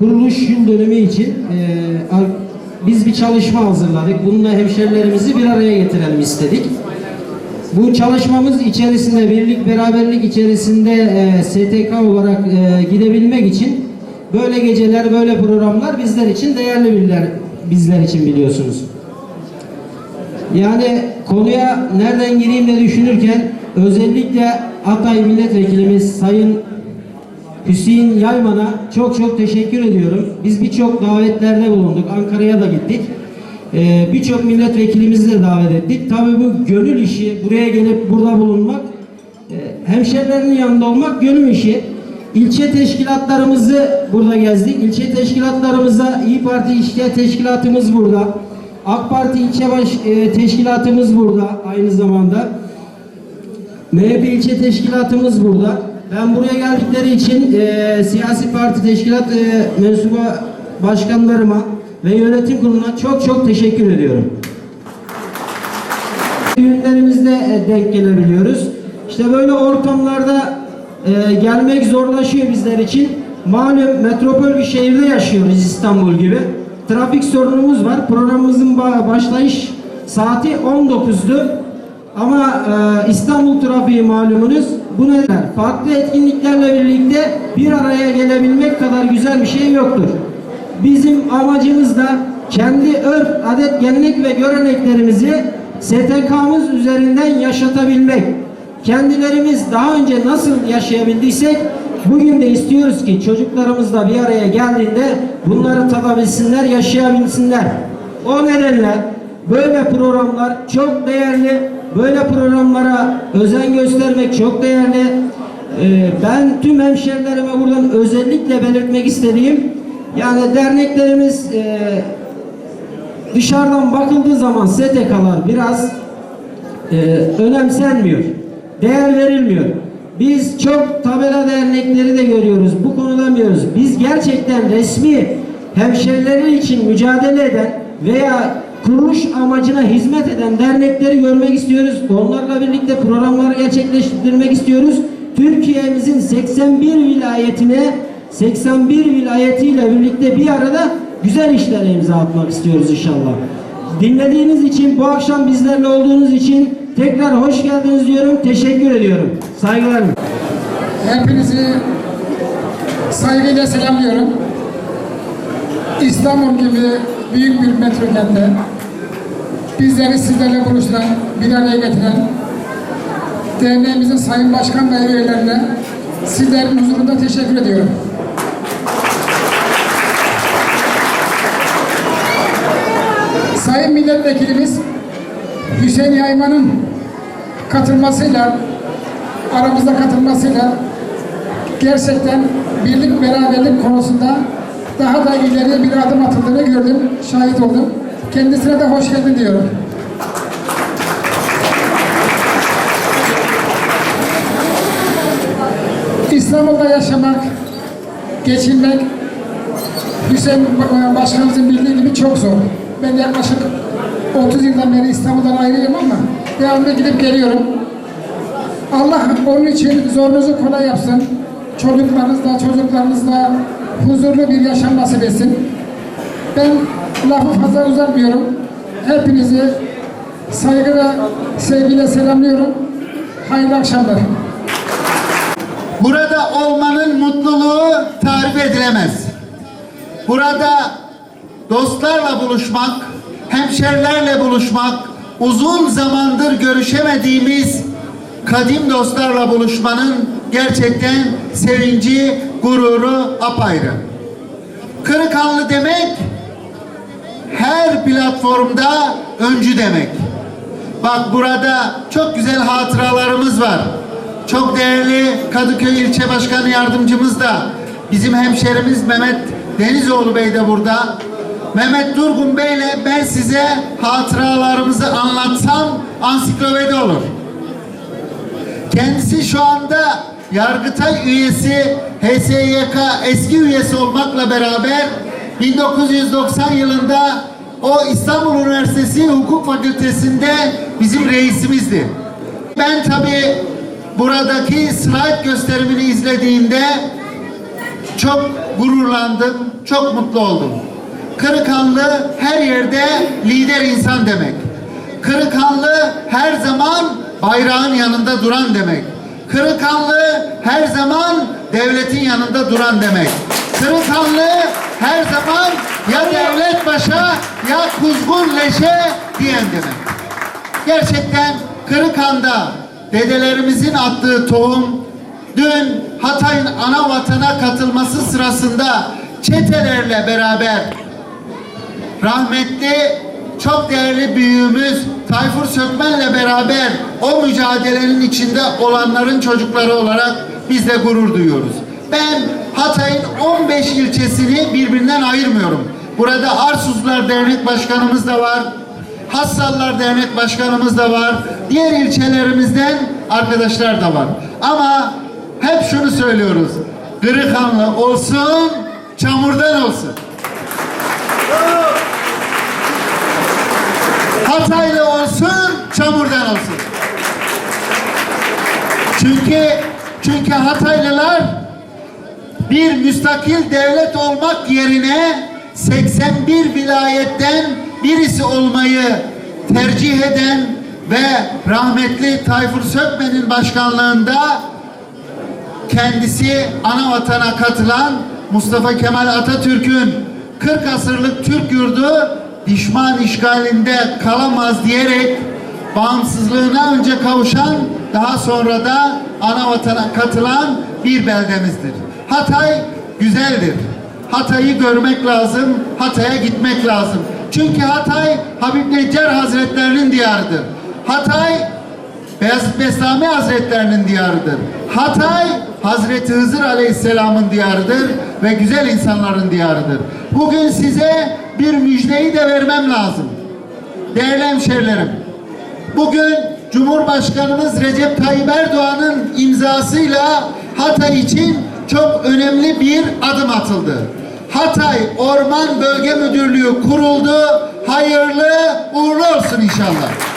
Kuruluş yıl dönümü için e, biz bir çalışma hazırladık. Bununla hemşerilerimizi bir araya getirelim istedik. Bu çalışmamız içerisinde birlik beraberlik içerisinde e, STK olarak e, gidebilmek için böyle geceler böyle programlar bizler için değerli birler, bizler için biliyorsunuz. Yani konuya nereden gireyim de düşünürken özellikle Atay Milletvekilimiz Sayın Hüseyin Yayman'a çok çok teşekkür ediyorum. Biz birçok davetlerde bulunduk. Ankara'ya da gittik. Ee, birçok milletvekilimizi de davet ettik. Tabii bu gönül işi, buraya gelip burada bulunmak, e, hemşerilerinin yanında olmak gönül işi. İlçe teşkilatlarımızı burada gezdik. İlçe teşkilatlarımıza İyi Parti İlçe Teşkilatımız burada. AK Parti İlçe Baş e, Teşkilatımız burada aynı zamanda. MHP ilçe teşkilatımız burada. Ben buraya geldikleri için e, siyasi parti teşkilat e, mensubu başkanlarıma ve yönetim kuruluna çok çok teşekkür ediyorum. Düğünlerimizde e, denk gelebiliyoruz. İşte böyle ortamlarda e, gelmek zorlaşıyor bizler için. Malum metropol bir şehirde yaşıyoruz İstanbul gibi. Trafik sorunumuz var. Programımızın ba- başlayış saati 19'du. Ama e, İstanbul trafiği malumunuz bu neden? Farklı etkinliklerle birlikte bir araya gelebilmek kadar güzel bir şey yoktur. Bizim amacımız da kendi örf, adet, gelenek ve göreneklerimizi STK'mız üzerinden yaşatabilmek. Kendilerimiz daha önce nasıl yaşayabildiysek bugün de istiyoruz ki çocuklarımız da bir araya geldiğinde bunları tadabilsinler, yaşayabilsinler. O nedenle böyle programlar çok değerli. Böyle programlara özen göstermek çok değerli. Ee, ben tüm hemşerilerime buradan özellikle belirtmek istediğim yani derneklerimiz e, dışarıdan bakıldığı zaman STK'lar biraz e, önemsenmiyor. Değer verilmiyor. Biz çok tabela dernekleri de görüyoruz. Bu konuda diyoruz. Biz gerçekten resmi hemşerileri için mücadele eden veya kuruluş amacına hizmet eden dernekleri görmek istiyoruz. Onlarla birlikte programları gerçekleştirmek istiyoruz. Türkiye'mizin 81 vilayetine 81 vilayetiyle birlikte bir arada güzel işlere imza atmak istiyoruz inşallah. Dinlediğiniz için, bu akşam bizlerle olduğunuz için tekrar hoş geldiniz diyorum. Teşekkür ediyorum. Saygılarım. Hepinizi saygıyla selamlıyorum. İstanbul gibi büyük bir metro bizleri sizlerle buluşturan, bir araya getiren derneğimizin sayın başkan ve üyelerine sizlerin huzurunda teşekkür ediyorum. Sayın Milletvekilimiz Hüseyin Yayman'ın katılmasıyla aramıza katılmasıyla gerçekten birlik beraberlik konusunda daha da ileriye bir adım atıldığını gördüm, şahit oldum. Kendisine de hoş geldin diyorum. İstanbul'da yaşamak, geçinmek Hüseyin Başkanımızın bildiği gibi çok zor. Ben yaklaşık 30 yıldan beri İstanbul'dan ayrıyım ama devamlı gidip geliyorum. Allah onun için zorunuzu kolay yapsın. Çocuklarınızla, çocuklarınızla huzurlu bir yaşam nasip etsin. Ben lafı fazla uzatmıyorum. Hepinizi saygı ve sevgiyle selamlıyorum. Hayırlı akşamlar. Burada olmanın mutluluğu tarif edilemez. Burada dostlarla buluşmak, hemşerilerle buluşmak, uzun zamandır görüşemediğimiz kadim dostlarla buluşmanın gerçekten sevinci, gururu apayrı. Kırıkanlı demek platformda öncü demek. Bak burada çok güzel hatıralarımız var. Çok değerli Kadıköy İlçe Başkanı Yardımcımız da bizim hemşerimiz Mehmet Denizoğlu Bey de burada. Mehmet Durgun Bey'le ben size hatıralarımızı anlatsam ansiklopedi olur. Kendisi şu anda Yargıtay üyesi, HSYK eski üyesi olmakla beraber 1990 yılında o İstanbul Üniversitesi Hukuk Fakültesi'nde bizim reisimizdi. Ben tabii buradaki slide gösterimini izlediğimde çok gururlandım, çok mutlu oldum. Kırıkanlı her yerde lider insan demek. Kırıkanlı her zaman bayrağın yanında duran demek. Kırıkanlı her zaman devletin yanında duran demek. Kırıkanlı her zaman ya devlet başa ya kuzgun leşe diyen demek. Gerçekten Kırıkan'da dedelerimizin attığı tohum dün Hatay'ın ana vatana katılması sırasında çetelerle beraber rahmetli çok değerli büyüğümüz Tayfur Sökmen'le beraber o mücadelenin içinde olanların çocukları olarak biz de gurur duyuyoruz. Ben Hatay'ın 15 ilçesini birbirinden ayırmıyorum. Burada Arsuzlar Dernek Başkanımız da var. Hassallar Dernek Başkanımız da var. Diğer ilçelerimizden arkadaşlar da var. Ama hep şunu söylüyoruz. Kırıkhanlı olsun, çamurdan olsun. Hataylı olsun, çamurdan olsun. Çünkü çünkü Hataylılar bir müstakil devlet olmak yerine 81 vilayetten birisi olmayı tercih eden ve rahmetli Tayfur Sökmen'in başkanlığında kendisi ana vatana katılan Mustafa Kemal Atatürk'ün 40 asırlık Türk yurdu düşman işgalinde kalamaz diyerek bağımsızlığına önce kavuşan daha sonra da ana vatana katılan bir beldemizdir. Hatay güzeldir. Hatay'ı görmek lazım, Hatay'a gitmek lazım. Çünkü Hatay Habib Neccar Hazretlerinin diyarıdır. Hatay Beyazıt Bestami Hazretlerinin diyarıdır. Hatay Hazreti Hızır Aleyhisselam'ın diyarıdır ve güzel insanların diyarıdır. Bugün size bir müjdeyi de vermem lazım. Değerli hemşerilerim, bugün Cumhurbaşkanımız Recep Tayyip Erdoğan'ın imzasıyla Hatay için çok önemli bir adım atıldı. Hatay Orman Bölge Müdürlüğü kuruldu. Hayırlı uğurlu olsun inşallah.